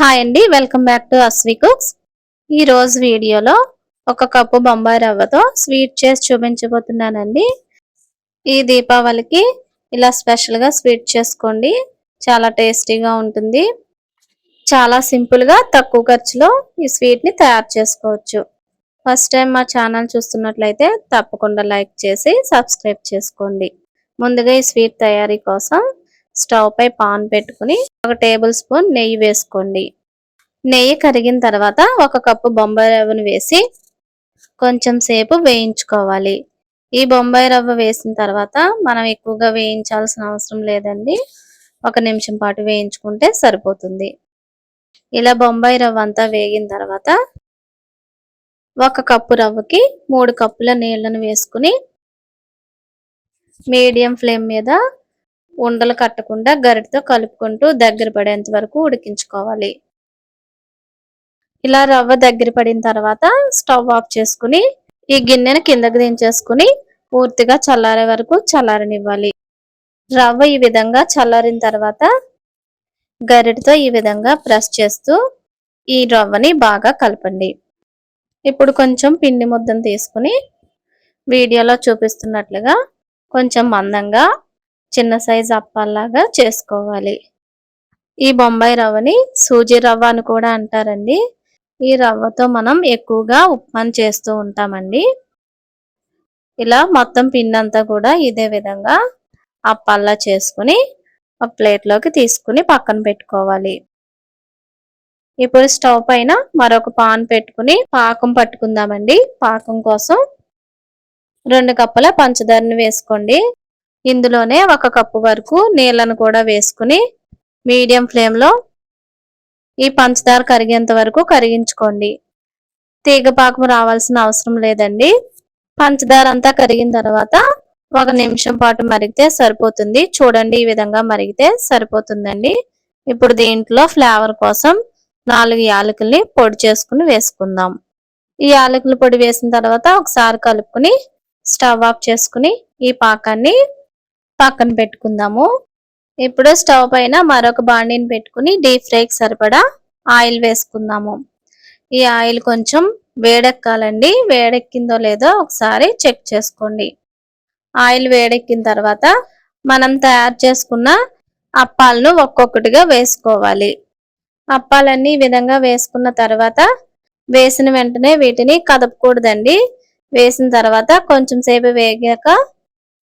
Hi అండి welcome back to Asvi cooks ఈ రోజు వీడియోలో ఒక కప్పు బొంబాయి రవ్వతో స్వీట్ చేసి చూపించబోతున్నానండి. ఈ దీపావళికి ఇలా స్పెషల్గా స్వీట్ చేసుకోండి. చాలా టేస్టీగా ఉంటుంది. చాలా సింపుల్గా తక్కువ ఖర్చులో ఈ స్వీట్ని తయారు చేసుకోవచ్చు. ఫస్ట్ టైం మా ఛానల్ చూస్తున్నట్లయితే తప్పకుండా లైక్ చేసి సబ్స్క్రైబ్ చేసుకోండి. ముందుగా ఈ స్వీట్ తయారీ కోసం స్టవ్ పై పాన్ పెట్టుకుని ఒక టేబుల్ స్పూన్ నెయ్యి వేసుకోండి. నెయ్యి కరిగిన తర్వాత ఒక కప్పు బొంబాయి రవ్వను వేసి కొంచెం సేపు వేయించుకోవాలి. ఈ బొంబాయి రవ్వ వేసిన తర్వాత మనం ఎక్కువగా వేయించాల్సిన అవసరం లేదండి. ఒక నిమిషం పాటు వేయించుకుంటే సరిపోతుంది. ఇలా బొంబాయి రవ్వ అంతా వేగిన తర్వాత ఒక కప్పు రవ్వకి మూడు కప్పుల నీళ్ళను వేసుకుని మీడియం ఫ్లేమ్ మీద ఉండలు కట్టకుండా గరిటతో కలుపుకుంటూ దగ్గర పడేంత వరకు ఉడికించుకోవాలి. ఇలా రవ్వ దగ్గర పడిన తర్వాత స్టవ్ ఆఫ్ చేసుకుని ఈ గిన్నెను కిందకు దించేసుకుని పూర్తిగా చల్లారే వరకు చల్లారనివ్వాలి. రవ్వ ఈ విధంగా చల్లారిన తర్వాత గరిటతో ఈ విధంగా ప్రెస్ చేస్తూ ఈ రవ్వని బాగా కలపండి. ఇప్పుడు కొంచెం పిండి ముద్దను తీసుకుని వీడియోలో చూపిస్తున్నట్లుగా కొంచెం మందంగా చిన్న సైజు అప్పాల్లాగా చేసుకోవాలి. ఈ బొంబాయి రవ్వని సూజీ రవ్వ అని కూడా అంటారండి. ఈ రవ్వతో మనం ఎక్కువగా ఉప్మాన్ చేస్తూ ఉంటామండి. ఇలా మొత్తం పిండి అంతా కూడా ఇదే విధంగా అప్పల్లా చేసుకుని ఒక ప్లేట్లోకి తీసుకుని పక్కన పెట్టుకోవాలి. ఇప్పుడు స్టవ్ పైన మరొక పాన్ పెట్టుకుని పాకం పట్టుకుందామండి. పాకం కోసం రెండు కప్పుల పంచదారని వేసుకోండి. ఇందులోనే ఒక కప్పు వరకు నీళ్ళను కూడా వేసుకుని మీడియం ఫ్లేమ్లో ఈ పంచదార కరిగేంత వరకు కరిగించుకోండి. తీగ పాకం రావాల్సిన అవసరం లేదండి. పంచదార అంతా కరిగిన తర్వాత ఒక నిమిషం పాటు మరిగితే సరిపోతుంది. చూడండి ఈ విధంగా మరిగితే సరిపోతుందండి. ఇప్పుడు దీంట్లో ఫ్లేవర్ కోసం నాలుగు యాలకుల్ని పొడి చేసుకుని వేసుకుందాం. ఈ యాలకుల పొడి వేసిన తర్వాత ఒకసారి కలుపుకుని స్టవ్ ఆఫ్ చేసుకుని ఈ పాకాన్ని పక్కన పెట్టుకుందాము. ఇప్పుడు స్టవ్ పైన మరొక బాండీని పెట్టుకుని డీప్ ఫ్రైకి సరిపడా ఆయిల్ వేసుకుందాము. ఈ ఆయిల్ కొంచెం వేడెక్కాలండి. వేడెక్కిందో లేదో ఒకసారి చెక్ చేసుకోండి. ఆయిల్ వేడెక్కిన తర్వాత మనం తయారు చేసుకున్న అప్పాలను ఒక్కొక్కటిగా వేసుకోవాలి. అప్పాలన్నీ ఈ విధంగా వేసుకున్న తర్వాత వేసిన వెంటనే వీటిని కదపకూడదండి. వేసిన తర్వాత కొంచెం సేపు వేగాక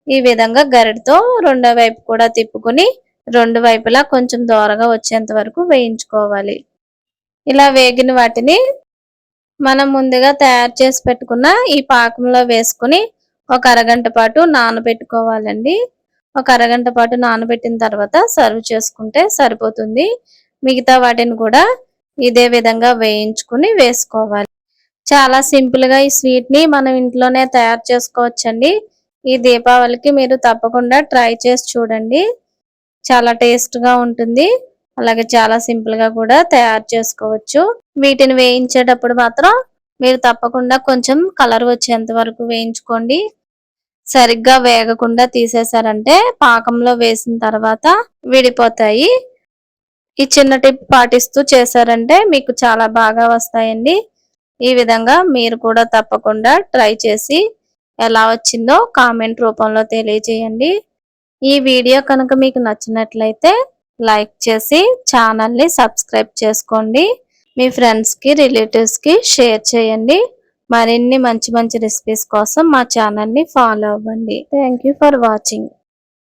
ఈ విధంగా గరిటతో రెండో వైపు కూడా తిప్పుకుని రెండు వైపులా కొంచెం దోరగా వచ్చేంత వరకు వేయించుకోవాలి. ఇలా వేగిన వాటిని మనం ముందుగా తయారు చేసి పెట్టుకున్న ఈ పాకంలో వేసుకుని ఒక అరగంట పాటు నానబెట్టుకోవాలండి. ఒక అరగంట పాటు నానబెట్టిన తర్వాత సర్వ్ చేసుకుంటే సరిపోతుంది. మిగతా వాటిని కూడా ఇదే విధంగా వేయించుకుని వేసుకోవాలి. చాలా సింపుల్గా ఈ స్వీట్ని మనం ఇంట్లోనే తయారు చేసుకోవచ్చండి. ఈ దీపావళికి మీరు తప్పకుండా ట్రై చేసి చూడండి. చాలా టేస్ట్గా ఉంటుంది. అలాగే చాలా సింపుల్గా కూడా తయారు చేసుకోవచ్చు. వీటిని వేయించేటప్పుడు మాత్రం మీరు తప్పకుండా కొంచెం కలర్ వచ్చేంత వరకు వేయించుకోండి. సరిగ్గా వేగకుండా తీసేశారంటే పాకంలో వేసిన తర్వాత విడిపోతాయి. ఈ చిన్న టిప్ పాటిస్తూ చేశారంటే మీకు చాలా బాగా వస్తాయండి. ఈ విధంగా మీరు కూడా తప్పకుండా ట్రై చేసి ఎలా వచ్చిందో కామెంట్ రూపంలో తెలియజేయండి. ఈ వీడియో కనుక మీకు నచ్చినట్లయితే లైక్ చేసి ఛానల్ని సబ్స్క్రైబ్ చేసుకోండి. మీ ఫ్రెండ్స్కి రిలేటివ్స్కి షేర్ చేయండి. మరిన్ని మంచి మంచి రెసిపీస్ కోసం మా ఛానల్ని ఫాలో అవ్వండి. Thank for watching.